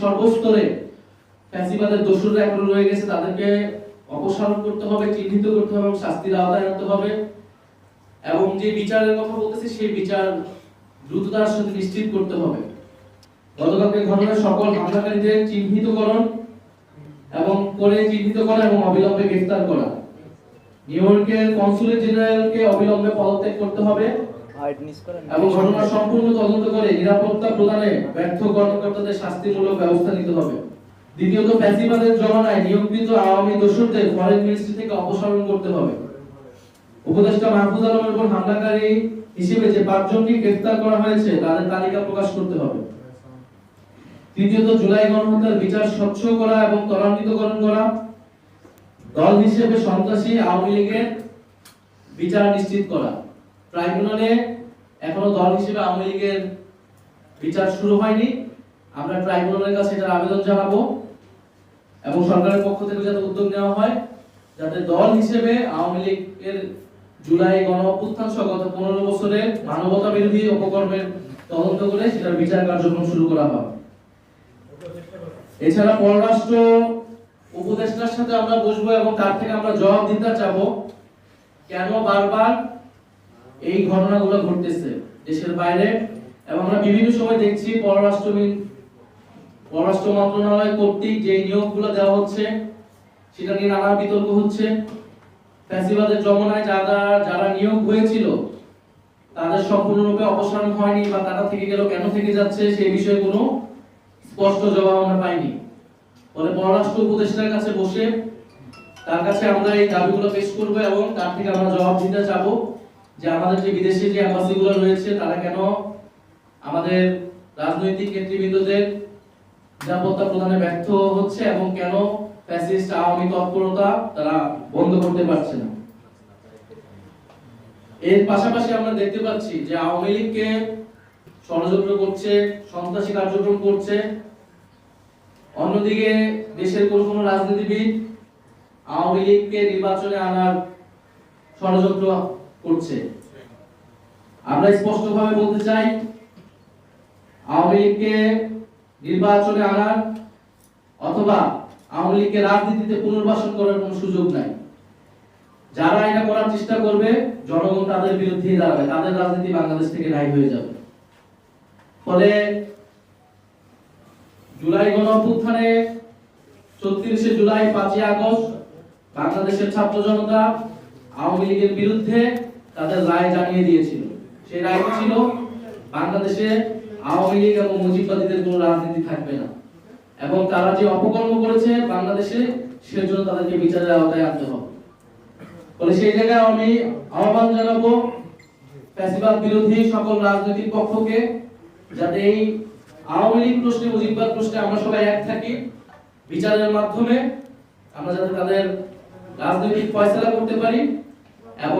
সর্বস্তরে ফ্যাসিবাদের দোষররা এখনও রয়ে গেছে, তাদেরকে অপসারণ করতে হবে, চিহ্নিত করতে হবে এবং শাস্তির আওতায় আনতে হবে। এবং যে বিচারের কথা বলতেছি, সেই বিচার দ্রুততার সাথে নিশ্চিত করতে হবে। গতকালকে ঘটনার সকল হামলাকারীদের চিহ্নিতকরণ এবং করে চিহ্নিত করা এবং অবিলম্বে গ্রেফতার করা। নিউ ইয়র্কের কনসুলেট জেনারেলকে অবিলম্বে পদত্যাগ করতে হবে। এবং সম্পূর্ণ তদন্ত করে নিরাপত্তা প্রদানে ব্যর্থ কর্মকর্তাদের শাস্তিমূলক ব্যবস্থা নিতে হবে। দ্বিতীয়ত, ফ্যাসিবাদের জমানায় নিয়োগকৃত আওয়ামী দোষরদের ফরেন মিনিস্ট্রি থেকে অপসারণ করতে হবে। উপদেষ্টা মাহফুজ আলমের উপর হামলাকারী হিসেবে যে পাঁচজনকে গ্রেফতার করা হয়েছে, তাদের তালিকা প্রকাশ করতে হবে। তৃতীয়ত, জুলাই গণহত্যার বিচার স্বচ্ছ করা এবং ত্বরান্বিতকরণ করা। দল হিসেবে সন্ত্রাসী আওয়ামী লীগের বিচার নিশ্চিত করা। ট্রাইব্যুনালে এখনও দল হিসেবে আওয়ামী লীগের বিচার শুরু হয়নি। আমরা ট্রাইব্যুনালের কাছে এটার আবেদন জানাব এবং সরকারের পক্ষ থেকে যাতে উদ্যোগ নেওয়া হয়, যাতে দল হিসেবে আওয়ামী লীগের জুলাই গণ অভ্যুত্থান সহ গত পনেরো বছরের মানবতা বিরোধী অপকর্মের তদন্ত করে সেটার বিচার কার্যক্রম শুরু করা হয় এছাড়া পররাষ্ট্র উপদেষ্টার সাথে আমরা বসবো এবং তার থেকে আমরা জবাব দিতে চাবো। কেন বারবার এই ঘটনাগুলো ঘটতেছে দেশের বাইরে এবং আমরা বিভিন্ন সময় দেখছি পররাষ্ট্রমিন পররাষ্ট্র মন্ত্রণালয় কর্তৃক যে নিয়োগগুলো দেওয়া হচ্ছে, সেটা নিয়ে নানা বিতর্ক হচ্ছে। ফ্যাসিবাদের জমানায় যারা যারা নিয়োগ হয়েছিল, তাদের সম্পূর্ণরূপে অপসারণ হয়নি বা তারা থেকে গেল কেন থেকে যাচ্ছে সেই বিষয়ে কোনো স্পষ্ট জবাব আমরা পাইনি। ফলে পররাষ্ট্র উপদেষ্টার কাছে বসে তার কাছে আমরা এই দাবিগুলো পেশ করব এবং তার থেকে আমরা জবাব দিতে চাবো। যে আমাদের যে বিদেশি যে অ্যাম্বাসিগুলো রয়েছে, তারা কেন আমাদের রাজনৈতিক নেতৃবৃন্দদের নিরাপত্তা প্রদানে ব্যর্থ হচ্ছে এবং কেন ফ্যাসিস্ট আওয়ামী তৎপরতা তারা বন্ধ করতে পারছে না? এর পাশাপাশি আমরা দেখতে পাচ্ছি যে আওয়ামী লীগকে ষড়যন্ত্র করছে, সন্ত্রাসী কার্যক্রম করছে। অন্যদিকে দেশের কোন কোন রাজনীতিবিদ আওয়ামী লীগকে নির্বাচনে আনার ষড়যন্ত্র করছে। আমরা স্পষ্টভাবে বলতে চাই, আওয়ামী লীগকে নির্বাচনে আনার অথবা আওয়ামী লীগকে রাজনীতিতে পুনর্বাসন করার কোনো সুযোগ নাই। যারা এটা করার চেষ্টা করবে, জনগণ তাদের বিরুদ্ধেই দাঁড়াবে, তাদের রাজনীতি বাংলাদেশ থেকে নাই হয়ে যাবে। ফলে জুলাই গণ অভ্যুত্থানে ছত্রিশে জুলাই পাঁচই আগস্ট বাংলাদেশের ছাত্র জনতা আওয়ামী লীগের বিরুদ্ধে তাদের রায় জানিয়ে দিয়েছিল। সেই রায়টি ছিল, বাংলাদেশে আওয়ামী লীগ এবং মুজিববাদীদের কোনো রাজনীতি থাকবে না। এবং তারা যে অপকর্ম করেছে বাংলাদেশে, সেজন্য তাদেরকে বিচারের আওতায় আনতে হবে। ফলে সেই জায়গায় আমি আহ্বান জানাব, ফ্যাসিবাদ বিরোধী সকল রাজনৈতিক পক্ষকে, যাতে এই আওয়ামী লীগ প্রশ্নে, মুজিববাদ প্রশ্নে আমরা সবাই এক থাকি, বিচারের মাধ্যমে আমরা যাতে তাদের রাজনৈতিক ফয়সালা করতে পারি এবং